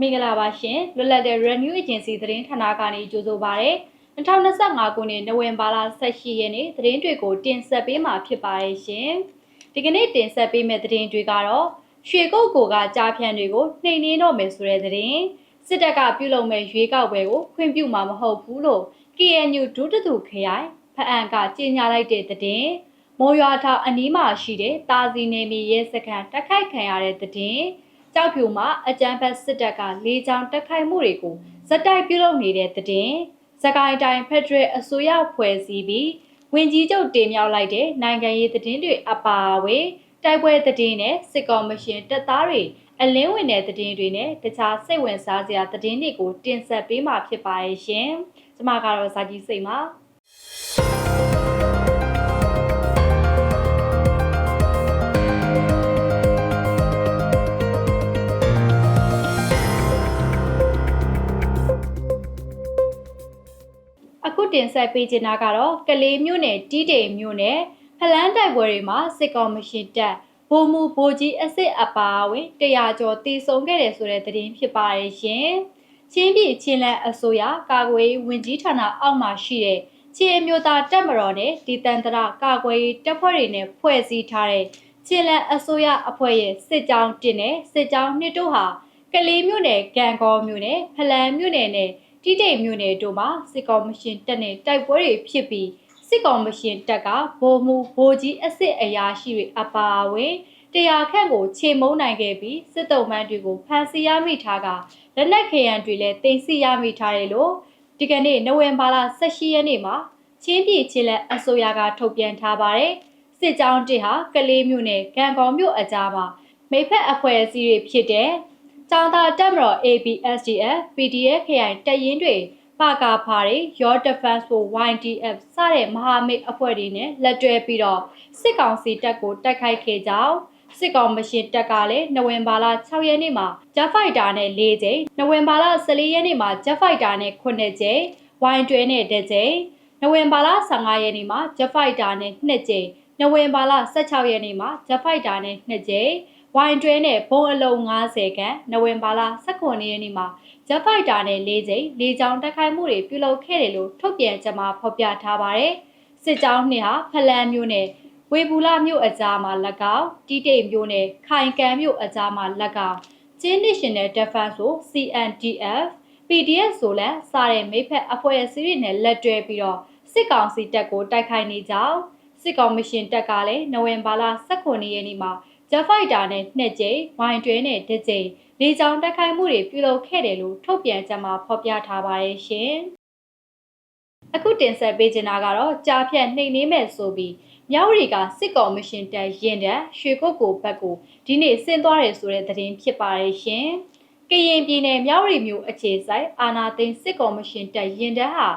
မင်္ဂလာပါရှင်လွတ်လပ်တဲ့ Renew Agency သတင်းဌာနကနေကြိုဆိုပါရစေ2025ခုနှစ်နိုဝင်ဘာလ18ရက်နေ့သတင်းတွေကိုတင်ဆက်ပေးမှာဖြစ်ပါတယ်ရှင်ဒီကနေ့တင်ဆက်ပေးမယ့်သတင်းတွေကတော့ရွှေကုတ်ကိုကကြားဖြန့်တွေကိုနှိမ်နှင်းတော့မယ်ဆိုတဲ့သတင်းစစ်တပ်ကပြုလုပ်မဲ့ရွေးကောက်ပွဲကိုခွင့်ပြုမှာမဟုတ်ဘူးလို့ KNU ဒုတသူခရိုင်ဖအံကကြေညာလိုက်တဲ့သတင်းမော်ရွာထောင်အနီးမှာရှိတဲ့တာစီနေမီရဲစခန်းတိုက်ခိုက်ခံရတဲ့သတင်း ကြောက်ဖြူမှာအကြမ်းဖက်စစ်တပ်ကလေးချောင်းတက်ခိုက်မှုတွေကိုဇက်တိုက်ပြုလုပ်နေတဲ့သတင်းစကိုင်းတိုင်းဖက်ဒရယ်အစိုးရဖွဲ့စည်းပြီးဝင်ကြီးချုပ်တင်မြှောက်လိုက်တဲ့နိုင်ငံရေးသတင်းတွေအပါအဝင်တိုက်ပွဲသတင်းနဲ့စစ်ကော်မရှင်တပ်သားတွေအလင်းဝင်တဲ့သတင်းတွေနဲ့တခြားစိတ်ဝင်စားစရာသတင်းတွေကိုတင်ဆက်ပေးမှာဖြစ်ပါရဲ့ရှင်။ကျွန်မကတော့ဇာကြီးစိတ်ပါ။ အခုတင်ဆက်ပေးချင်တာကတော့ကလေးမျိုးနယ်တီးတိမ်မျိုးနယ်ဖလန်းတိုက်ပွဲတွေမှာစစ်ကောင်မရှင်တပ်ဗိုလ်မှူးဗိုလ်ကြီးအစ်စ်အပါအဝင်တရားကျော်တည်ဆုံခဲ့တယ်ဆိုတဲ့သတင်းဖြစ်ပါရဲ့ရှင်။ချင်းပြည်ချင်းလန်းအစိုးရကာကွယ်ရေးဝန်ကြီးဌာနအောက်မှာရှိတဲ့ချင်းအမျိုးသားတပ်မတော်နဲ့ဒီတန်တရကာကွယ်ရေးတပ်ဖွဲ့တွေနဲ့ဖွဲ့စည်းထားတဲ့ချင်းလန်းအစိုးရအဖွဲ့ရဲ့စစ်ကြောင်းတင်နဲ့စစ်ကြောင်းနှစ်တို့ဟာကလေးမျိုးနယ်ကံကောမျိုးနယ်ဖလန်းမျိုးနယ်နဲ့ တိတိတ်မြို့နယ်တို့မှာစစ်ကောင်မရှင်တပ်နဲ့တိုက်ပွဲတွေဖြစ်ပြီးစစ်ကောင်မရှင်တပ်ကဗိုလ်မှူးဗိုလ်ကြီးအစ်စ်အရာရှိတွေအပါအဝင်တရားခန့်ကိုခြေမုံနိုင်ခဲ့ပြီးစစ်တုံးမှန်းတွေကိုဖမ်းဆီးရမိထားကလက်နက်ခဲယံတွေလည်းတင်စီရမိထားတယ်လို့ဒီကနေ့နိုဝင်ဘာလ18ရက်နေ့မှာချင်းပြည်ချင်းလက်အစိုးရကထုတ်ပြန်ထားပါတယ်စစ်ကြောင်းတစ်ဟာကလေးမြို့နယ်ကံကောင်းမြို့အကြားမှာမိဖက်အဖွဲ့အစည်းတွေဖြစ်တဲ့ ကျောင်းသားတက်မတော် ABSDF PDF ခရိုင်တပ်ရင်းတွေပါကာဖားတွေ Your Defense for YDF စတဲ့မဟာမိတ်အဖွဲ့တွေနဲ့လက်တွဲပြီးတော့စစ်ကောင်စီတပ်ကိုတိုက်ခိုက်ခဲ့ကြောင်းစစ်ကောင်မရှင်တပ်ကလည်းနိုဝင်ဘာလ6ရက်နေ့မှာ Jet Fighter နဲ့4ကြိမ်နိုဝင်ဘာလ14ရက်နေ့မှာ Jet Fighter နဲ့9ကြိမ် Y12 နဲ့1ကြိမ်နိုဝင်ဘာလ15ရက်နေ့မှာ Jet Fighter နဲ့2ကြိမ်နိုဝင်ဘာလ16ရက်နေ့မှာ Jet Fighter နဲ့2ကြိမ် ဝိုင်တွဲနဲ့ဘုံအလုံး90ခန့်နိုဝင်ဘာလ19ရက်နေ့မှာဂျက်ဖိုက်တာနဲ့၄ကြိမ်၄ချောင်းတိုက်ခိုက်မှုတွေပြုလုပ်ခဲ့တယ်လို့ထုတ်ပြန်ကြမှာဖော်ပြထားပါတယ်။စစ်ကြောင်းနှစ်ဟာဖလန်မျိုးနဲ့ဝေဘူးလာမျိုးအကြားမှာ၎င်းတီးတိတ်မျိုးနဲ့ခိုင်ကန်မျိုးအကြားမှာ၎င်းချင်း National Defense ဆို CNDF PDF ဆိုလန်စားတဲ့မိဖက်အဖွဲ့အစည်းတွေနဲ့လက်တွဲပြီးတော့စစ်ကောင်စီတပ်ကိုတိုက်ခိုက်နေကြောင်းစစ်ကောင်မရှင်တပ်ကလည်းနိုဝင်ဘာလ19ရက်နေ့မှာ ဂျက်ဖိုက်တာနဲ့နှစ်ကြိမ်ဝိုင်တွဲနဲ့တစ်ကြိမ်လေကြောင်းတိုက်ခိုက်မှုတွေပြုလုပ်ခဲ့တယ်လို့ထုတ်ပြန်ကြမှာဖော်ပြထားပါရဲ့ရှင်။အခုတင်ဆက်ပေးချင်တာကတော့ကြာဖြတ်နှိမ်နှင်းမဲ့ဆိုပြီးမြောက်ရီကစစ်ကော်မရှင်တပ်ရင်တန်းရွှေကုတ်ကိုဘက်ကိုဒီနေ့ဆင်းသွားတယ်ဆိုတဲ့သတင်းဖြစ်ပါရဲ့ရှင်။ကရင်ပြည်နယ်မြောက်ရီမြို့အခြေဆိုင်အာနာသိန်းစစ်ကော်မရှင်တပ်ရင်တန်းဟာ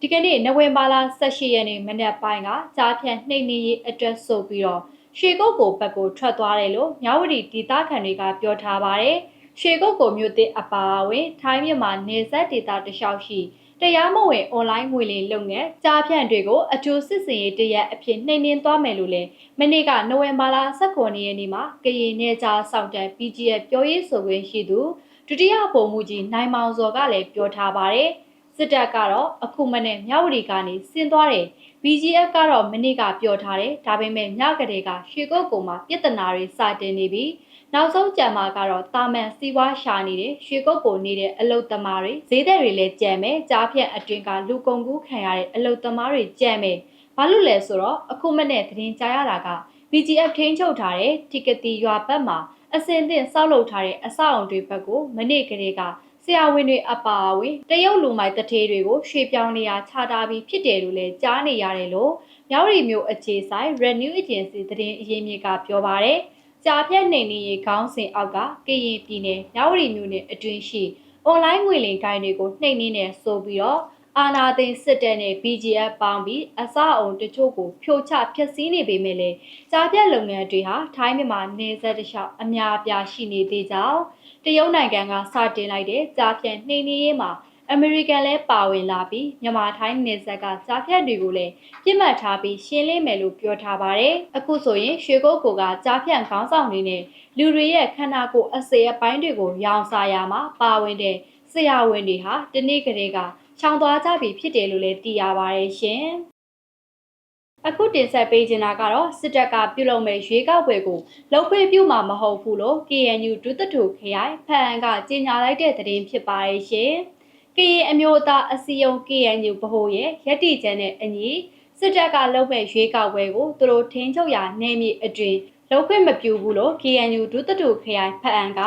ဒီကနေ့နိုဝင်ဘာလ18ရက်နေ့မနက်ပိုင်းကကြားဖြတ်နှိမ်နှင်းရေးအတွက်ဆိုပြီးတော့ ရွှေကုတ်ကိုဘက်ကိုထွက်သွားတယ်လို့မြဝတီဒေသခံတွေကပြောထားပါတယ်။ရွှေကုတ်ကိုမြို့သစ်အပါအဝင် ထိုင်းမြန်မာနေဆက်ဒေသတလျှောက်ရှိတရားမဝင်အွန်လိုင်းငွေလိမ်လုပ်ငန်းကြားဖြန့်တွေကိုအထူးစစ်စင်ရေးတရက်အဖြစ်နှိမ်နင်းသွားမယ်လို့လည်းမနေ့ကနိုဝင်ဘာလ19ရက်နေ့မှာကရင်နယ်ကြားစောင့်တန်း PGF ပြောရေးဆိုခွင့်ရှိသူဒုတိယဗိုလ်မှူးကြီးနိုင်မောင်စောကလည်းပြောထားပါတယ်။စစ်တပ်ကတော့အခုမနေ့မြဝတီကနေဆင်းသွားတယ် BGF ကတော့မနေ့ကပြောထားတယ်ဒါပေမဲ့ညကလေးကရွှေကုတ်ကုံမှာပြဿနာတွေစတင်နေပြီးနောက်ဆုံးကြံမှာကတော့တာမန်စီးပွားရှာနေတဲ့ရွှေကုတ်ကိုနေတဲ့အလုတ်သမားတွေဈေးသည်တွေလည်းကြံမယ်ကြားဖြတ်အတွင်ကလူကုန်ကူးခံရတဲ့အလုတ်သမားတွေကြံမယ်ဘာလို့လဲဆိုတော့အခုမနေ့သတင်းကြားရတာက BGF ထိန်းချုပ်ထားတဲ့တီကတီရွာဘက်မှာအစင်သင့်စောက်လုပ်ထားတဲ့အဆောက်အုံတွေဘက်ကိုမနေ့ကလေးက ဆရာဝန်တွေအပါအဝင်တရုတ်လူမိုက်တထေးတွေကိုရွှေပြောင်းနေရခြားထားပြီးဖြစ်တယ်လို့လည်းကြားနေရတယ်လို့မြောက်ရီမျိုးအခြေဆိုင် Renew Agency သတင်းအရင်းမြစ်ကပြောပါရယ်ကြာပြက်နေနေရေခေါင်းစဉ်အောက်ကကရင်ပြည်နယ်မြောက်ရီမျိုးနဲ့အတွင်းရှိအွန်လိုင်းငွေလိမ်ကိုင်းတွေကိုနှိပ်နှင်းနေဆိုပြီးတော့ အာနာသိန်းစစ်တပ်နဲ့ BGF ပေါင်းပြီးအစအုံတချို့ကိုဖြိုချဖျက်ဆီးနေပေမဲ့လည်းကြားပြက်လုပ်ငန်းတွေဟာထိုင်းမြန်မာနေဆက်တလျှောက်အများအပြားရှိနေသေးကြောင်းတရုတ်နိုင်ငံကစတင်လိုက်တဲ့ကြားဖြတ်နှိမ်နင်းရေးမှာအမေရိကန်လည်းပါဝင်လာပြီးမြန်မာထိုင်းနယ်စပ်ကကြားဖြတ်တွေကိုလည်းပြစ်မှတ်ထားပြီးရှင်းလင်းမယ်လို့ပြောထားပါတယ်။အခုဆိုရင်ရွှေကုတ်ကိုကကြားဖြတ်ခေါင်းဆောင်တွေနဲ့လူတွေရဲ့ခန္ဓာကိုယ်အစေအပိုင်းတွေကိုရောင်စားရမှာပါဝင်တဲ့ဆရာဝန်တွေဟာဒီနေ့ကလေးက ချောင်းသွားကြပြီဖြစ်တယ်လို့လည်းသိရပါတယ်ရှင်။အခုတင်ဆက်ပေးချင်တာကတော့စစ်တပ်ကပြုလုပ်မဲ့ရွေးကောက်ပွဲကိုလုံခွင့်ပြုမှာမဟုတ်ဘူးလို့ KNU ဒုတထုခရိုင်ဖအန်ကကြေညာလိုက်တဲ့သတင်းဖြစ်ပါရဲ့ရှင်။ KN အမျိုးသားအစည်းအရုံး KNU ဗဟိုရဲ့ရည်တည်ချက်နဲ့အညီစစ်တပ်ကလုပ်မဲ့ရွေးကောက်ပွဲကိုသူတို့ထင်းချုပ်ရာနယ်မြေအတွင်းလုံခွင့်မပြုဘူးလို့ KNU ဒုတထုခရိုင်ဖအန်က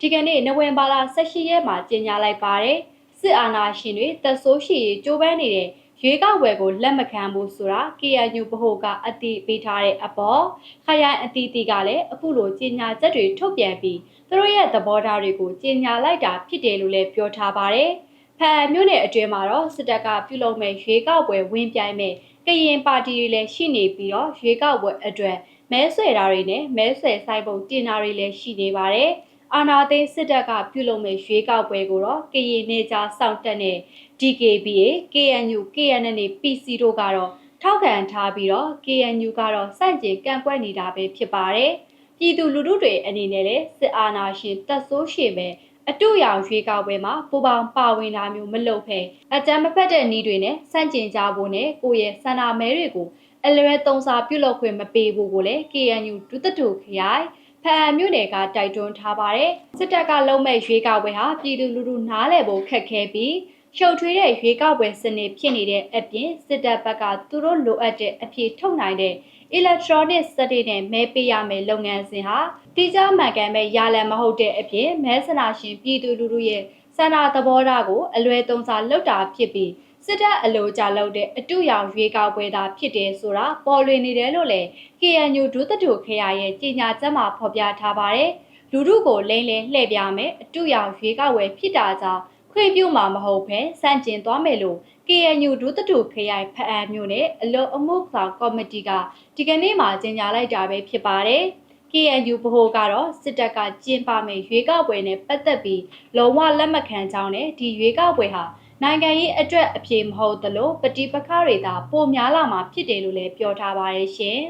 ဒီကနေ့နိုဝင်ဘာလ18ရက်မှာကြေညာလိုက်ပါတယ်။ စစ်အာဏာရှင်တွေတပ်ဆိုးရှိရေးကြိုးပမ်းနေတဲ့ရွေးကောက်ပွဲကိုလက်မခံဘူးဆိုတာ KNU ဗဟိုကအတိပေးထားတဲ့အပေါ်ခရိုင်အတီးတီကလည်းအခုလိုကြေညာချက်တွေထုတ်ပြန်ပြီးသူတို့ရဲ့သဘောထားတွေကိုကြေညာလိုက်တာဖြစ်တယ်လို့လည်းပြောထားပါတယ်။ဖန်မြို့နယ်အတွင်းမှာတော့စစ်တပ်ကပြုလုပ်မဲ့ရွေးကောက်ပွဲဝင်ပြိုင်မဲ့ကရင်ပါတီတွေလည်းရှိနေပြီးတော့ရွေးကောက်ပွဲအတွက်မဲဆွယ်တာတွေနဲ့မဲဆွယ်ဆိုင်ပုံတင်တာတွေလည်းရှိနေပါတယ်။ အာနာသိန်းစစ်တပ်ကပြုလုပ်မဲ့ရွေးကောက်ပွဲကိုတော့ကရင်နေကြားစောင့်တက်တဲ့ DKBA KNU KNN PC တို့ကတော့ထောက်ခံထားပြီးတော့ KNU ကတော့စန့်ကျင်ကန့်ကွက်နေတာပဲဖြစ်ပါတယ်။ပြည်သူလူထုတွေအနေနဲ့လည်းစစ်အာဏာရှင်တပ်ဆိုးရှင်ပဲအတူရောင်ရွေးကောက်ပွဲမှာပူပေါင်းပါဝင်တာမျိုးမလုပ်ဖဲအကြမ်းမဖက်တဲ့နည်းတွေနဲ့စန့်ကျင်ကြဖို့နဲ့ကိုယ့်ရဲ့ဆန္ဒမဲတွေကိုအလွဲသုံးစားပြုလုပ်ခွင့်မပေးဘူးကိုလည်း KNU ဒုတထုခရိုင် ဖအံမြို့နယ်ကတိုက်တွန်းထားပါတယ်စစ်တပ်ကလုံးမဲ့ရွေးကောက်ပွဲဟာပြည်သူလူထုနားလည်ဖို့ခက်ခဲပြီးရှုပ်ထွေးတဲ့ရွေးကောက်ပွဲစနစ်ဖြစ်နေတဲ့အပြင်စစ်တပ်ဘက်ကသူတို့လိုအပ်တဲ့အပြေထုတ်နိုင်တဲ့ electronic စက်တွေနဲ့မဲပေးရမယ်လုပ်ငန်းစဉ်ဟာတိကျမှန်ကန်မဲ့ရလန်မဟုတ်တဲ့အပြင်မဲဆန္ဒရှင်ပြည်သူလူထုရဲ့ဆန္ဒသဘောထားကိုအလွဲသုံးစားလုပ်တာဖြစ်ပြီး စစ်တပ်အလိုကြလုပ်တဲ့အတူရောင်ရွေးကောက်ပွဲသာဖြစ်တယ်ဆိုတာပေါ်လွင်နေတယ်လို့လည်း KNU ဒုသထုခရိုင်ရဲ့ကြေညာချက်မှာဖော်ပြထားပါတယ်။လူထုကိုလိမ့်လည်လှည့်ပြမယ်အတူရောင်ရွေးကောက်ပွဲဖြစ်တာကြောင့်ခွင့်ပြုမှာမဟုတ်ဘဲစန့်ကျင်သွားမယ်လို့ KNU ဒုသထုခရိုင်ဖအံမျိုးနဲ့အလုံအမှုဆောင်ကော်မတီကဒီကနေ့မှကြေညာလိုက်တာပဲဖြစ်ပါတယ်။ KNU ဗဟိုကတော့စစ်တပ်ကကျင်းပမယ့်ရွေးကောက်ပွဲနဲ့ပတ်သက်ပြီးလုံဝလက်မခံကြောင်းနဲ့ဒီရွေးကောက်ပွဲဟာ နိုင်ငံရေးအတွက်အပြေမဟုတ်သလိုပဋိပက္ခတွေသာပိုများလာမှာဖြစ်တယ်လို့လည်းပြောထားပါတယ်ရှင်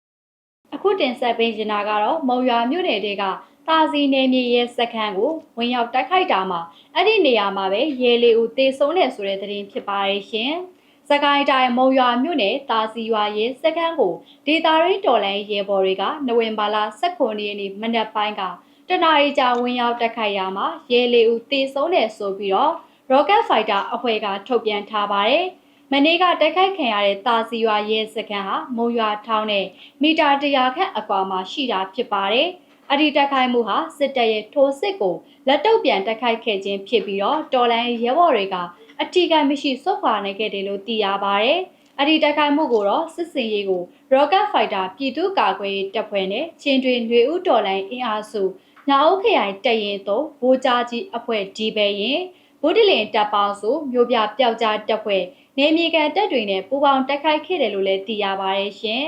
။အခုတင်ဆက်ပေးချင်တာကတော့မုံရွာမြို့နယ်တွေကတာစီနယ်မြေရဲ့စခန်းကိုဝင်ရောက်တိုက်ခိုက်တာမှာအဲ့ဒီနေရာမှာပဲရဲလေးဦးတေဆုံးတယ်ဆိုတဲ့သတင်းဖြစ်ပါရဲ့ရှင်။စကိုင်းတိုင်းမုံရွာမြို့နယ်တာစီရွာရဲ့စခန်းကိုဒေတာရင်းတော်လန်ရဲဘော်တွေကနိုဝင်ဘာလ18ရက်နေ့မနက်ပိုင်းကတနအီကြာဝင်ရောက်တိုက်ခိုက်ရမှာရဲလေးဦးတေဆုံးတယ်ဆိုပြီးတော့ Rocket Fighter အဖွဲ့ကထုတ်ပြန်ထားပါတယ်။မနေ့ကတိုက်ခိုက်ခံရတဲ့တာစီရွာရဲစခန်းဟာမုံရွာထောင်းနဲ့မီတာ100ခန့်အကွာမှာရှိတာဖြစ်ပါတယ်။အဒီတိုက်ခိုက်မှုဟာစစ်တပ်ရဲ့ထိုးစစ်ကိုလက်တုပ်ပြန်တိုက်ခိုက်ခဲ့ခြင်းဖြစ်ပြီးတော့တော်လန်ရဲဘော်တွေကအထီးကမရှိစွတ်ခွာနိုင်ခဲ့တယ်လို့သိရပါတယ်။အဒီတိုက်ခိုက်မှုကိုတော့စစ်စင်ရေးကို Rocket Fighter ပြည်သူ့ကာကွယ်ရေးတပ်ဖွဲ့နဲ့ချင်းတွင်ຫນွေဦးတော်လိုင်းအင်အားစုညောင်ခရိုင်တရင်သို့ဗိုလ်ကြားကြီးအဖွဲ့ဒီပဲရင် ဗုဒ္ဓလင်တပ်ပေါင်းစုမြို့ပြပျောက်ကြားတပ်ဖွဲ့နေမြေကန်တပ်တွေနဲ့ပူးပေါင်းတိုက်ခိုက်ခဲ့တယ်လို့လည်းသိရပါတယ်ရှင်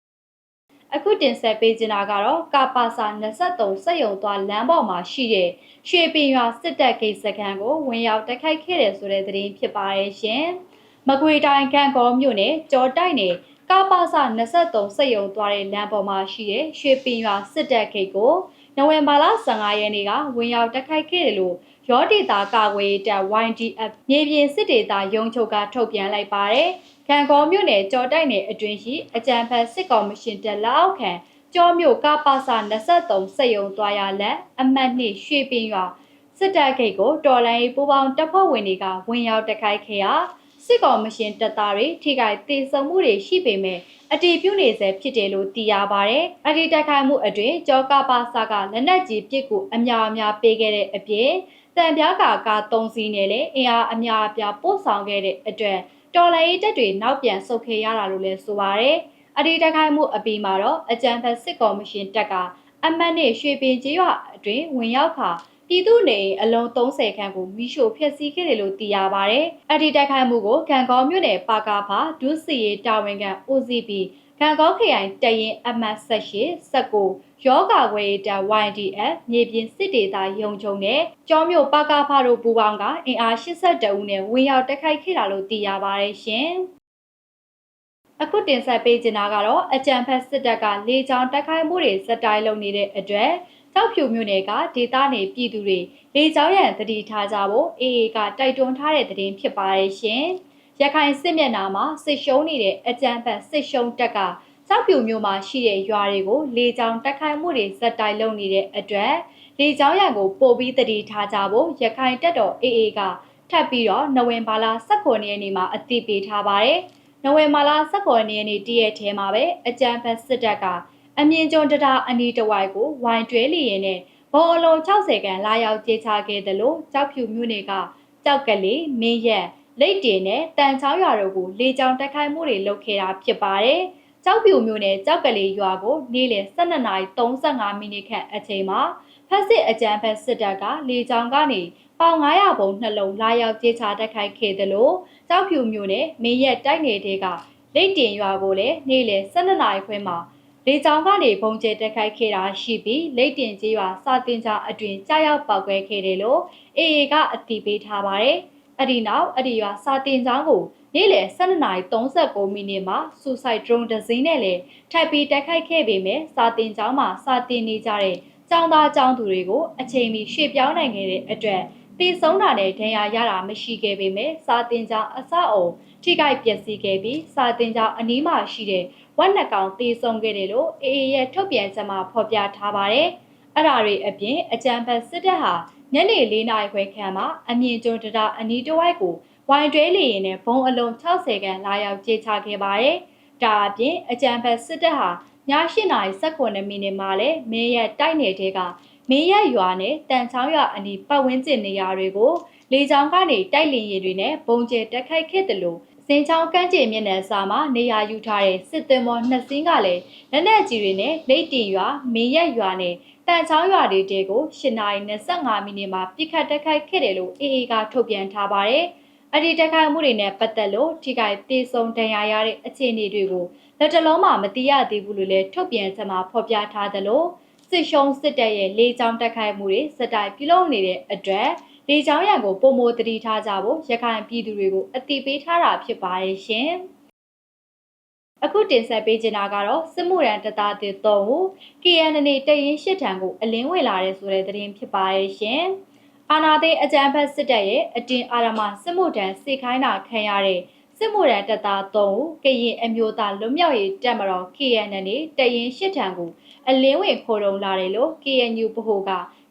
။အခုတင်ဆက်ပေးချင်တာကတော့ကာပါစာ23စက်ရုံသွားလမ်းပေါ်မှာရှိတဲ့ရွှေပင်ရွာစစ်တပ်ဂိတ်စခန်းကိုဝင်ရောက်တိုက်ခိုက်ခဲ့တယ်ဆိုတဲ့သတင်းဖြစ်ပါရဲ့ရှင်။မကွေတိုင်းကံကောမြို့နယ်ကြော်တိုက်နယ်ကာပါစာ23စက်ရုံသွားတဲ့လမ်းပေါ်မှာရှိတဲ့ရွှေပင်ရွာစစ်တပ်ဂိတ်ကိုနိုဝင်ဘာလ15ရက်နေ့ကဝင်ရောက်တိုက်ခိုက်ခဲ့တယ်လို့ ရောဒေတာကာကွယ်တပ် YDF မြေပြင်စစ်ဒေတာရုံးချုပ်ကထုတ်ပြန်လိုက်ပါတယ်။ကံကောမြို့နယ်ကြော်တိုက်နယ်အတွင်းရှိအကြံဖတ်စစ်ကော်မရှင်တပ်လက်အောက်ခံကျောမြို့ကပါစာ23စက်ရုံသွားရလက်အမှတ်နှစ်ရွှေပင်ရွာစစ်တပ်ဂိတ်ကိုတော်လိုင်းပူပေါင်းတပ်ဖွဲ့ဝင်တွေကဝင်ရောက်တိုက်ခိုက်ခဲ့ရာစစ်ကော်မရှင်တပ်သားတွေထိခိုက်ဒေဆုံးမှုတွေရှိပေမဲ့အတီးပြုနေစေဖြစ်တယ်လို့သိရပါတယ်။အတီးတိုက်ခိုက်မှုအတွင်းကြောကပါစာကလက်နက်ကြီးပစ်ကူအများအများပေးခဲ့တဲ့အပြင် တံပြားကာကာ3စီးနဲ့လည်းအင်အားအများအပြားပို့ဆောင်ခဲ့တဲ့အတွက်တော်လှန်ရေးတပ်တွေနောက်ပြန်ဆုတ်ခဲ့ရတာလို့လည်းဆိုပါရယ်အဒီတိုက်ခိုက်မှုအပြီးမှာတော့အကြံဖက်စစ်ကော်မရှင်တပ်ကအမတ်နဲ့ရွှေပင်ကျေးရွာအတွင်းဝင်ရောက်ခါပြည်သူနေအလုံး30ခန့်ကိုမိရှို့ဖျက်ဆီးခဲ့တယ်လို့သိရပါဗျ။အဒီတိုက်ခိုက်မှုကိုကံကောမြို့နယ်ပါကာဖာဒုစီရီတာဝန်ခံ OCP ကံကောခရိုင်တရင်အမှတ်18 19ယောဂဝေးတ YDF မြေပြင်စစ်ဒေသရုံချုံနဲ့ကျောမြို့ပကဖတို့ပူးပေါင်းကအင်အား82ဦးနဲ့ဝင်ရောက်တိုက်ခိုက်ခဲ့တာလို့သိရပါတယ်ရှင်။အခုတင်ဆက်ပေးချင်တာကတော့အကြံဖက်စစ်တပ်ကလေကြောင်းတိုက်ခိုက်မှုတွေစက်တိုင်းလုပ်နေတဲ့အတွက်တောက်ဖြူမြို့နယ်ကဒေသနေပြည်သူတွေလေကြောင်းရန်တတိထားကြဖို့အေအေကတိုက်တွန်းထားတဲ့သတင်းဖြစ်ပါတယ်ရှင်။ ရခိုင်စစ်မျက်နှာမှာစစ်ရှုံးနေတဲ့အကြံဖက်စစ်ရှုံးတပ်ကကြောက်ဖြူမြို့မှာရှိတဲ့ရွာတွေကိုလေကြောင်းတိုက်ခိုက်မှုတွေစက်တိုင်းလုပ်နေတဲ့အတွက်လေကြောင်းရန်ကိုပို့ပြီးတတိထားကြဖို့ရခိုင်တပ်တော်အေအေကထပ်ပြီးတော့နိုဝင်ဘာလ19ရက်နေ့မှာအသိပေးထားပါတယ်။နိုဝင်ဘာလ19ရက်နေ့တည့်ရက်ထဲမှာပဲအကြံဖက်စစ်တပ်ကအမြင့်ကျွန်းတတာအနီးတစ်ဝိုက်ကိုဝိုင်တွဲလီရင်နဲ့ဘုံအလုံး60ခန်းလာရောက်ကြေချခဲ့တယ်လို့ကြောက်ဖြူမြို့နယ်ကကြောက်ကလေးမင်းရက် လိတ်တင်နဲ့တန်ချောင်းရွာတို့ကိုလေကြောင်းတိုက်ခိုက်မှုတွေလုပ်ခဲ့တာဖြစ်ပါတယ်။ကြောက်ဖြူမြို့နယ်ကြောက်ကလေးရွာကိုနေ့လယ်12:35မိနစ်ခန့်အချိန်မှာဖက်စစ်အကြမ်းဖက်စစ်တပ်ကလေကြောင်းကနေပေါင်900ပုံနှလုံးလာရောက်ကြေချတိုက်ခိုက်ခဲ့တယ်လို့ကြောက်ဖြူမြို့နယ်မင်းရက်တိုက်နယ်တွေကလိတ်တင်ရွာကိုလည်းနေ့လယ်12:00ခွဲမှာလေကြောင်းကနေပုံကျဲတက်ခိုက်ခဲ့တာရှိပြီးလိတ်တင်ကြီးရွာစာတင်ကြားအတွင်ကြားရောက်ပောက်ကွဲခဲ့တယ်လို့အေအေကအတည်ပြုထားပါတယ်။ အဲ့ဒီနောက်အဲ့ဒီရွာစာတင်ကြားကိုနေ့လယ်12:39မိနစ်မှာ suicide drone တစ်စင်းနဲ့လည်းထပ်ပြီးတက်ခိုက်ခဲ့ပေမဲ့စာတင်ကျောင်းမှာစာတင်နေကြတဲ့ကျောင်းသားကျောင်းသူတွေကိုအချိန်မီရွှေ့ပြောင်းနိုင်ခဲ့တဲ့အတွက်တည်ဆုံးတာနဲ့ဒဏ်ရာရတာမရှိခဲ့ပေမဲ့စာတင်ကျောင်းအဆောက်အုံထိခိုက်ပျက်စီးခဲ့ပြီးစာတင်ကျောင်းအနီးမှာရှိတဲ့ဝက်နှကောင်တည်ဆုံးခဲ့တယ်လို့အေအေရဲ့ထုတ်ပြန်ချက်မှာဖော်ပြထားပါတယ်။အဲ့ဒါတွေအပြင်အကြံဖတ်စစ်တပ်ဟာ ညနေ၄နာရီခွဲခန့်မှာအမြင့်ကျွန်းတရအနီးတစ်ဝိုက်ကိုဝိုင်တွဲလီရင်နဲ့ဘုံအလုံး60ခန်းလာရောက်ကြေချခဲ့ပါတယ်။ဒါအပြင်အကြံဖတ်စစ်တပ်ဟာည8:19မိနစ်မှာလဲမင်းရဲ့တိုက်နယ်တဲကမင်းရဲ့ရွာနဲ့တန်ချောင်းရွာအနီးပတ်ဝန်းကျင်နေရာတွေကိုလေကြောင်းကနေတိုက်လင်ရည်တွေနဲ့ဘုံကျဲတက်ခိုက်ခဲ့တယ်လို့ စင်ချောင်းကမ်းခြေမျက်နှာစာမှာနေရာယူထားတဲ့စစ်သွင်းမောနှစ်စင်းကလည်းလက်နက်ကြီးတွေနဲ့လိတ်တင်ရွာမင်းရက်ရွာနဲ့တန်ချောင်းရွာတွေတဲကို8:25မိနစ်မှာပြစ်ခတ်တက်ခိုက်ခဲ့တယ်လို့အေအေကထုတ်ပြန်ထားပါတယ်။အဲ့ဒီတက်ခိုက်မှုတွေနဲ့ပတ်သက်လို့ထိခိုက်တေဆုံးဒဏ်ရာရတဲ့အခြေအနေတွေကိုလက်တလုံးမှမတိရသေးဘူးလို့လည်းထုတ်ပြန်ချက်မှာဖော်ပြထားသလိုစစ်ရှုံးစစ်တပ်ရဲ့လေကြောင်းတက်ခိုက်မှုတွေစတိုင်ပြုလုပ်နေတဲ့အတွက် လေကြောင်းရန်ကိုပုံမတတိထားကြဖို့ရခိုင်ပြည်သူတွေကိုအတိပေးထားတာဖြစ်ပါရဲ့ရှင်။အခုတင်ဆက်ပေးချင်တာကတော့စစ်မှုရန်တသားတစ်သုံးကို KNN တရင်ရှစ်ထံကိုအလင်းဝင်လာတဲ့ဆိုတဲ့သတင်းဖြစ်ပါရဲ့ရှင်။အာနာသိအကြံဖက်စစ်တပ်ရဲ့အတင်အာရမစစ်မှုထံစေခိုင်းတာခံရတဲ့စစ်မှုရန်တပ်သား3ဦးကရင်အမျိုးသားလွတ်မြောက်ရေးတပ်မတော် KNN တရင်ရှစ်ထံကိုအလင်းဝင်ခိုးတုံလာတယ်လို့ KNU ဗဟိုက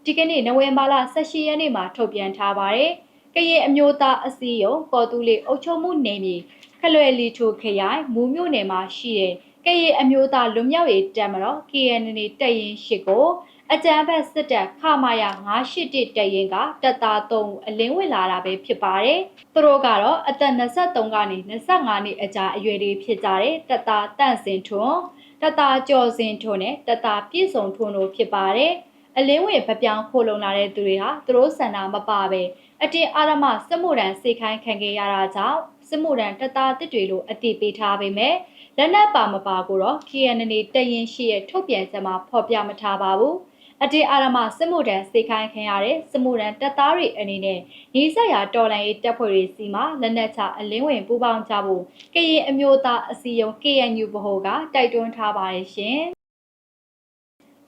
ဒီကနေ့နိုဝင်ဘာလ18ရက်နေ့မှာထုတ်ပြန်ထားပါတယ်။ကရင်အမျိုးသားအစည်းအရုံးကော်တူလီအုပ်ချုပ်မှုနယ်မြေခလွယ်လီထိုခရိုင်မူမြို့နယ်မှာရှိတဲ့ကရင်အမျိုးသားလွတ်မြောက်ရေးတပ်မတော် KNN တပ်ရင်းရှိကိုအကြံဖက်စစ်တပ်ခမာယာ981တရင်ကတပ်သား3အလင်းဝင်လာတာပဲဖြစ်ပါတယ်။သူတို့ကတော့အသက်23ကနေ25နှစ်အကြာအရွယ်တွေဖြစ်ကြတဲ့တပ်သားတန့်စင်ထွန်းတပ်သားကျော်စင်ထွန်းနဲ့တပ်သားပြည့်စုံထွန်းတို့ဖြစ်ပါတယ်။ အလင်းဝင်ဗပြောင်းခိုးလုံလာတဲ့သူတွေဟာသူတို့ဆန္ဒမပါပဲအတင်းအာရမစစ်မှုရန်စေခိုင်းခံခဲ့ရတာကြောင့်စစ်မှုရန်တပ်သားတစ်တွေလို့အတိပေးထားပေမဲ့လက်နက်ပါမပါကိုတော့ KNN တရင်ရှိရဲ့ထုတ်ပြန်ချက်မှာဖော်ပြမထားပါဘူး။အတေအာရမစစ်မှုထမ်းစေခိုင်းခံရတဲ့စစ်မှုထမ်းတပ်သားတွေအနေနဲ့ညီဆက်ရာတော်လန်ရေးတပ်ဖွဲ့တွေစီမှာလက်နက်ချအလင်းဝင်ပူးပေါင်းကြဖို့ကရင်အမျိုးသားအစည်းအရုံး KNU ဗဟိုကတိုက်တွန်းထားပါတယ်ရှင်။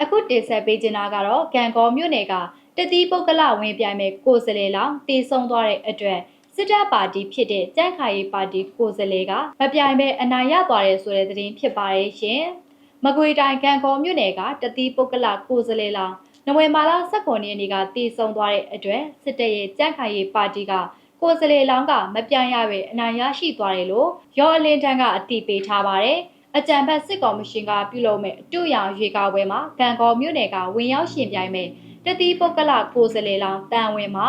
အခုတင်ဆက်ပေးချင်တာကတော့ကံကောမြို့နယ်ကတတိပုဂ္ဂလဝင်ပြိုင်မဲ့ကိုယ်စလေလောင်တည်ဆုံသွားတဲ့အတွက်စစ်တပ်ပါတီဖြစ်တဲ့ကြန့်ခိုင်ရေးပါတီကိုယ်စားလှယ်ကမပြိုင်မဲ့အနိုင်ရသွားတယ်ဆိုတဲ့သတင်းဖြစ်ပါရဲ့ရှင်။မကွေတိုင်ကံကောမြို့နယ်ကတတိပုဂ္ဂလကိုစလဲလောင်နဝေမာလာ19ရက်နေ့ကတည်ဆုံသွားတဲ့အတွက်စစ်တပ်ရဲ့ကြန့်ခိုင်ရေးပါတီကကိုစလဲလောင်ကမပြိုင်ရပဲအနိုင်ရရှိသွားတယ်လို့ရောအလင်းတန်းကအတည်ပြုထားပါတယ် အကြံဖက်စစ်ကော်မရှင်ကပြုလုပ်မဲ့အတူရောင်ရေကားပွဲမှာကံကောမြို့နယ်ကဝင်ရောက်ရှင်ပြိုင်မဲ့တတိပုဂ္ဂလကိုစလဲလောင်တန်ဝင်မှာ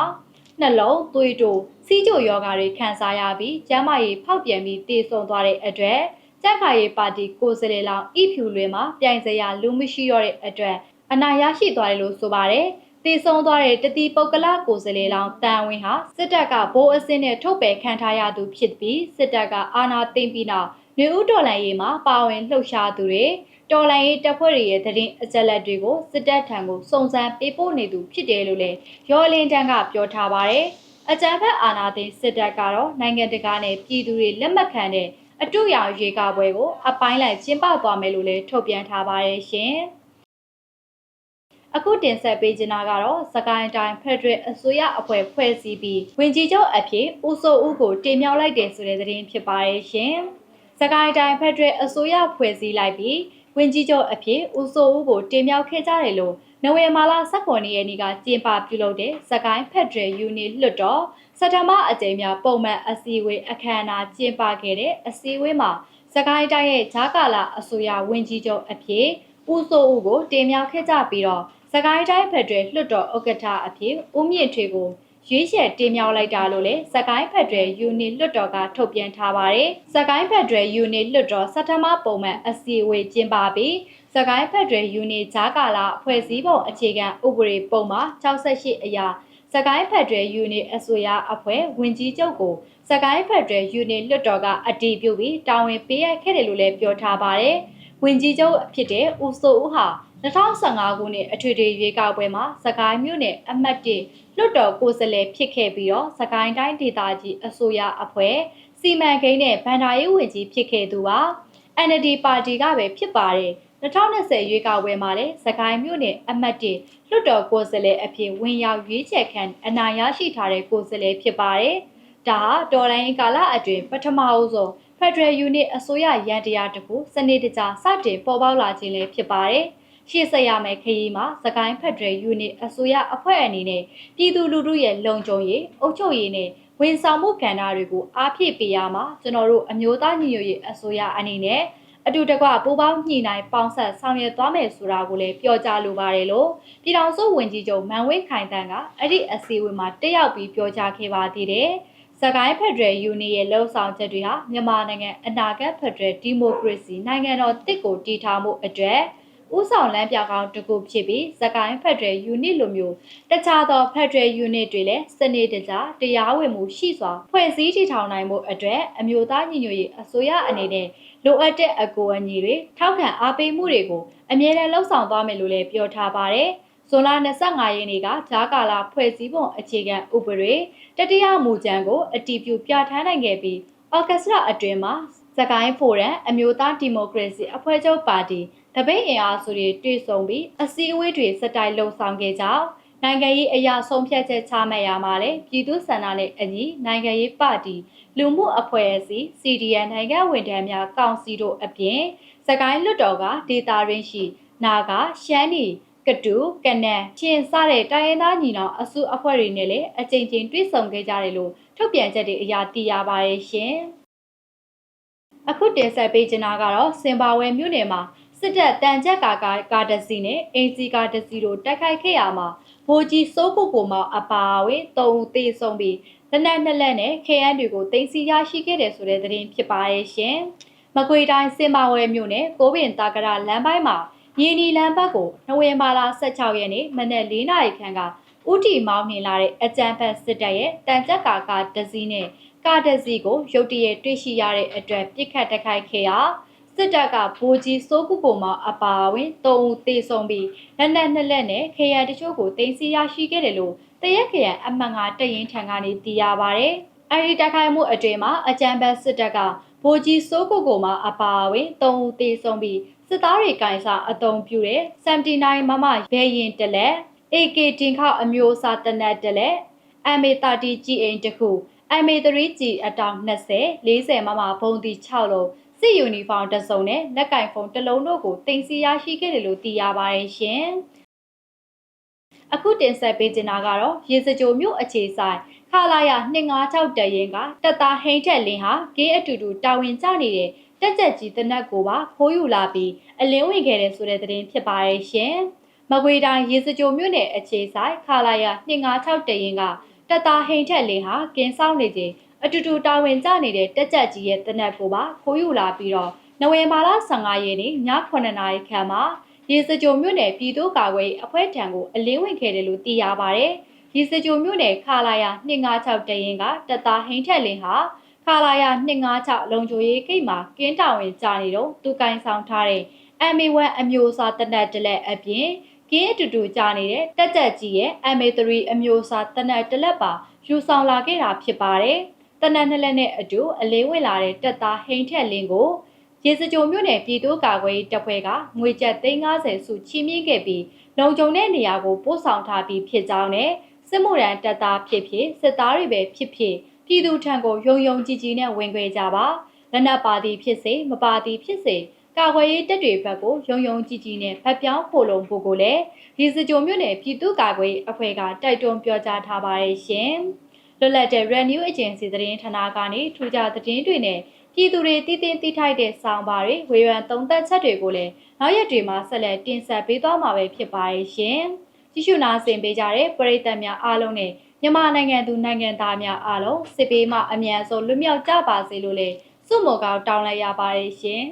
နှလုံးသွေးတိုစီးကြိုယောဂါတွေခံစားရပြီးကျန်းမာရေးဖောက်ပြန်ပြီးတည်ဆုံသွားတဲ့အတွက်ကြက်ခါရေးပါတီကိုယ်စားလှယ်လောင်ဤဖြူလွင်မှာပြိုင်စရာလူမရှိတော့တဲ့အတွက်အနာရရှိသွားတယ်လို့ဆိုပါတယ်။တည်ဆုံသွားတဲ့တတိပုဂ္ဂလကိုယ်စားလှယ်လောင်တန်ဝင်းဟာစစ်တပ်ကဘိုးအစင်းနဲ့ထုတ်ပယ်ခံထားရသူဖြစ်ပြီးစစ်တပ်ကအာဏာသိမ်းပြီးနောက် နေဦးတော်လန်ရေးမှာပါဝင်လှုပ်ရှားသူတွေတော်လန်ရေးတပ်ဖွဲ့တွေရဲ့သတင်းအချက်အလက်တွေကိုစစ်တပ်ထံကိုစုံစမ်းပေးပို့နေသူဖြစ်တယ်လို့လည်းရော်လင်းတန်းကပြောထားပါတယ်။အကြံဖက်အာဏာသိမ်းစစ်တပ်ကတော့နိုင်ငံတကာနဲ့ပြည်သူတွေလက်မှတ်ခံတဲ့အတူရောင်ရေကားပွဲကိုအပိုင်းလိုက်ကျင်းပသွားမယ်လို့လည်းထုတ်ပြန်ထားပါတယ်ရှင်။အခုတင်ဆက်ပေးချင်တာကတော့စကိုင်းတိုင်းဖက်ဒရယ်အစိုးရအဖွဲ့ဖွဲ့စည်းပြီးဝင်ကြီးချုပ်အဖြစ်ဦးစိုးဦးကိုတင်မြှောက်လိုက်တယ်ဆိုတဲ့သတင်းဖြစ်ပါတယ်ရှင်။ စကိုင်းတိုင်းဖက်ဒရယ်အစိုးရဖွဲ့စည်းလိုက်ပြီးဝင်ကြီးချုပ်အဖြစ်ဦးစိုးဦးကိုတင်မြှောက်ခဲ့ကြတယ်လို့နိုဝင်ဘာလ19ရက်နေ့ကကျင်းပပြုလုပ်တဲ့စကိုင်းဖက်ဒရယ်ယူနီလွှတ်တော်စက်တဘာအကြိမ်များပုံမှန်အစည်းအဝေးအခမ်းအနားကျင်းပခဲ့တဲ့အစည်းအဝေးမှာစကိုင်းတိုင်းရဲ့ဂျာကာလာအစိုးရဝင်ကြီးချုပ်အဖြစ်ဦးစိုးဦးကိုတင်မြှောက်ခဲ့ကြပြီးတော့စကိုင်းတိုင်းဖက်ဒရယ်လွှတ်တော်ဥက္ကဋ္ဌအဖြစ်ဦးမြင့်ထွေကို ရွေးချယ်တင်မြှောက်လိုက်တာလို့လည်းစကိုင်းဖက်ဒရယ်ယူနစ်လွှတ်တော်ကထုတ်ပြန်ထားပါတယ်။စကိုင်းဖက်ဒရယ်ယူနစ်လွှတ်တော်စက်တဘာပုံမှန်အစည်းအဝေးကျင်းပပြီးစကိုင်းဖက်ဒရယ်ယူနစ်ဂျာကာလာအဖွဲ့စည်းပုံအခြေခံဥပဒေပုံမှာ68အရာစကိုင်းဖက်ဒရယ်ယူနစ်အစိုးရအဖွဲ့ဝင်ကြီးချုပ်ကိုစကိုင်းဖက်ဒရယ်ယူနစ်လွှတ်တော်ကအတည်ပြုပြီးတာဝန်ပေးအပ်ခဲ့တယ်လို့လည်းပြောထားပါတယ်။ဝင်ကြီးချုပ်ဖြစ်တဲ့ဦးစိုးဦးဟာ 2015ခုနှစ်အထွေထွေရွေးကောက်ပွဲမှာစကိုင်းမြို့နယ်အမှတ်1လွှတ်တော်ကိုယ်စားလှယ်ဖြစ်ခဲ့ပြီးတော့စကိုင်းတိုင်းဒေသကြီးအစိုးရအဖွဲ့စီမံကိန်းနဲ့ဗန္ဒာရေးဝန်ကြီးဖြစ်ခဲ့သူပါ NLD ပါတီကပဲဖြစ်ပါတယ်2020ရွေးကောက်ပွဲမှာလည်းစကိုင်းမြို့နယ်အမှတ်1လွှတ်တော်ကိုယ်စားလှယ်အဖြစ်ဝင်ရောက်ရွေးချယ်ခံအနိုင်ရရှိထားတဲ့ကိုယ်စားလှယ်ဖြစ်ပါတယ်ဒါဟာတော်လိုင်းကာလအတွင်းပထမအဆုံး Federal Unit အစိုးရရန်တရားတခုစနစ်တကျစတင်ပေါ်ပေါက်လာခြင်းလည်းဖြစ်ပါတယ်။ ရှေ့ဆက်ရမယ့်ခရီးမှာစကိုင်းဖက်ဒရယ်ယူနစ်အစိုးရအဖွဲ့အနေနဲ့ပြည်သူလူထုရဲ့လုံခြုံရေးအုပ်ချုပ်ရေးနဲ့ဝန်ဆောင်မှုကဏ္ဍတွေကိုအားဖြည့်ပေးရမှာကျွန်တော်တို့အမျိုးသားညီညွတ်ရေးအစိုးရအနေနဲ့အတူတကွပူးပေါင်းညှိနှိုင်းပေါင်းဆက်ဆောင်ရွက်သွားမယ်ဆိုတာကိုလည်းပြောကြားလိုပါတယ်လို့ပြည်ထောင်စုဝန်ကြီးချုပ်မန်ဝင်းခိုင်တန်းကအဲ့ဒီအစည်းအဝေးမှာတက်ရောက်ပြီးပြောကြားခဲ့ပါသေးတယ်။စကိုင်းဖက်ဒရယ်ယူနီရဲ့လှုပ်ဆောင်ချက်တွေဟာမြန်မာနိုင်ငံအနာဂတ်ဖက်ဒရယ်ဒီမိုကရေစီနိုင်ငံတော်တစ်ကိုတည်ထောင်မှုအတွက် ဥဆောင်လမ်းပြကောင်းတစ်ခုဖြစ်ပြီးစကိုင်းဖက်ဒရယ်ယူနစ်လိုမျိုးတခြားသောဖက်ဒရယ်ယူနစ်တွေလည်းစနစ်တကျတရားဝင်မှုရှိစွာဖွဲ့စည်းတည်ထောင်နိုင်မှုအတွက်အမျိုးသားညီညွတ်ရေးအစိုးရအနေနဲ့လိုအပ်တဲ့အကူအညီတွေထောက်ခံအားပေးမှုတွေကိုအမြဲတမ်းလှုပ်ဆောင်သွားမယ်လို့လည်းပြောထားပါတယ်။ဇွန်လ25ရက်နေ့ကဂျာကာလာဖွဲ့စည်းပုံအခြေခံဥပဒေတတိယမူကြမ်းကိုအတည်ပြုပြဋ္ဌာန်းနိုင်ခဲ့ပြီးအော်ကက်စထရာအတွင်းမှာစ ကိုင်းဖိုရမ်အမျိုးသားဒီမိုကရေစီအဖွဲ့ချုပ်ပါတီတပိတ်အင်အားစုတွေတွေ့ဆုံပြီးအစည်းအဝေးတွေစတိုင်လှုံဆောင်ခဲ့ကြောင်းနိုင်ငံရေးအရာဆုံးဖြတ်ချက်ချမှတ်ရမှာလေပြည်သူ့ဆန္ဒနဲ့အညီနိုင်ငံရေးပါတီလူမှုအဖွဲ့အစည်း CDN နိုင်ငံဝန်ထမ်းများကောင်စီတို့အပြင်စကိုင်းလွတ်တော်ကဒေတာရင်းရှိနာဂရှမ်းနီကတူကနန်ချင်းစတဲ့တိုင်းရင်းသားညီနောင်အစုအဖွဲ့တွေနဲ့လည်းအကြိမ်ကြိမ်တွေ့ဆုံခဲ့ကြတယ်လို့ထုတ်ပြန်ချက်တွေအရာသိရပါရဲ့ရှင် အခုတင်ဆက်ပေးချင်တာကတော့စင်ပါဝဲမြို့နယ်မှာစစ်တပ်တန်ကြက်ကာကာကာတစီနဲ့အင်စီကာတစီတို့တိုက်ခိုက်ခဲ့ရမှာဗိုလ်ကြီးစိုးကိုကိုမောင်အပါအဝင်၃ဦးသေဆုံးပြီးလက်နက်နှစ်လက်နဲ့ခဲယမ်းတွေကိုတင်စီရရှိခဲ့တယ်ဆိုတဲ့သတင်းဖြစ်ပါရဲ့ရှင်။မကွေတိုင်းစင်ပါဝဲမြို့နယ်ကိုပင်တာကရလမ်းပိုင်းမှာရင်းနီလမ်းဘက်ကိုနိုဝင်ဘာလ16ရက်နေ့မနက်၄နာရီခန့်ကဥတီမောင်းနှင်လာတဲ့အကြံဖက်စစ်တပ်ရဲ့တန်ကြက်ကာကာတစီနဲ့ ကာတစီကိုရုတ်တရက်တွေ့ရှိရတဲ့အတွက်ပြစ်ခတ်တိုက်ခိုက်ခဲ့ရာစစ်တပ်ကဗိုလ်ကြီးစိုးကုကိုမောင်အပါအဝင်၃ဦးသေဆုံးပြီးလက်နက်နှစ်လက်နဲ့ခရံတချို့ကိုတင်စီရရှိခဲ့တယ်လို့တရက်ခရံအမှန်ကတရင်ထံကနေသိရပါဗျ။အဲဒီတိုက်ခိုက်မှုအတွင်းမှာအကြံဘက်စစ်တပ်ကဗိုလ်ကြီးစိုးကုကိုမောင်အပါအဝင်၃ဦးသေဆုံးပြီးစစ်သားတွေကင်စာအုံပြူတဲ့79မမဘဲရင်တလက် AK တင်ခောက်အမျိုးအစားတနက်တလက် MA30 G အိမ်တစ်ခု MA3G အတောင်20 40မမဘုံဒီ6လုံးစစ်ယူနီဖောင်းတစ်စုံနဲ့လက်ကင်ဖုန်းတစ်လုံးတို့ကိုတင်စီရရှိခဲ့တယ်လို့သိရပါတယ်ရှင်။အခုတင်ဆက်ပေးချင်တာကတော့ရေစကြိုမြို့အခြေဆိုင်ခလာရ256တရင်ကတက်သားဟိန်ထက်လင်းဟာဂေးအတူတူတာဝန်ကျနေတဲ့တက်ကြက်ကြီးတနက်ကိုပါခိုးယူလာပြီးအလင်းဝင်ခဲ့တဲ့ဆိုတဲ့သတင်းဖြစ်ပါရဲ့ရှင်။မကွေတိုင်းရေစကြိုမြို့နယ်အခြေဆိုင်ခလာရ256တရင်က တက်သားဟိန်ထက်လင်းဟာကင်းဆောင်နေခြင်းအတူတူတာဝန်ကျနေတဲ့တက်ကြက်ကြီးရဲ့တနက်ကိုပါခိုးယူလာပြီးတော့နိုဝင်ဘာလ15ရက်နေ့ည9နာရီခန့်မှာရေစကြိုမြို့နယ်ပြည်သူ့ကာကွယ်အဖွဲ့ထံကိုအလင်းဝင်ခဲ့တယ်လို့သိရပါဗျ။ရေစကြိုမြို့နယ်ခလာယာ256တရင်ကတပ်သားဟိန်ထက်လင်းဟာခကာလာယာ256လုံချိုရေးဂိတ်မှာကင်းတောင်ဝင်ကြာနေတော့သူကင်ဆောင်ထားတဲ့ MA1 အမျိုးအစားတနက်တလက်အပြင် ကင်းအတူတူကြာနေတဲ့တက်တက်ကြီးရဲ့ MA3 အမျိုးအစားတနက်တလက်ပါယူဆောင်လာခဲ့တာဖြစ်ပါတယ်။တနက်နှစ်လက်နဲ့အတူအလေးဝင်လာတဲ့တက်သားဟိန်ထက်လင်းကိုရေစကြိုမြို့နယ်ပြည်သူ့ကာကွယ်ရေးတပ်ဖွဲ့ကငွေကျပ်350စုချီးမြှင့်ခဲ့ပြီးလုံခြုံတဲ့နေရာကိုပို့ဆောင်ထားပြီးဖြစ်ကြောင်းနဲ့စစ်မှုရန်တပ်သားဖြစ်ဖြစ်စစ်သားတွေပဲဖြစ်ဖြစ်ပြည်သူထံကိုယုံယုံကြည်ကြည်နဲ့ဝင်ခွေကြပါလက်နက်ပါတီဖြစ်စေမပါတီဖြစ်စေ ကာကွယ်ရေးတပ်တွေဘက်ကိုယုံယုံကြည်ကြည်နဲ့ဖက်ပြောင်းပို့လုံဖို့ကိုလည်းဒီစကြိုမြို့နယ်ပြည်သူ့ကာကွယ်ရေးအဖွဲ့ကတိုက်တွန်းပြောကြားထားပါတယ်ရှင်လွတ်လပ်တဲ့ Renew Agency သတင်းဌာနကနေထူးခြားသတင်းတွေနဲ့ပြည်သူတွေတည်တင်တိထိုက်တဲ့စောင်းပါတွေဝေဖန်သုံးသပ်ချက်တွေကိုလည်းနောက်ရက်တွေမှာဆက်လက်တင်ဆက်ပေးသွားမှာပဲဖြစ်ပါတယ်ရှင်ကြည့်ရှုနာဆင်ပေးကြတဲ့ပရိသတ်များအားလုံးနဲ့မြန်မာနိုင်ငံသူနိုင်ငံသားများအားလုံးစစ်ပေးမှအမြန်ဆုံးလွတ်မြောက်ကြပါစေလို့လည်းဆုမွန်ကောင်းတောင်းလိုက်ရပါတယ်ရှင်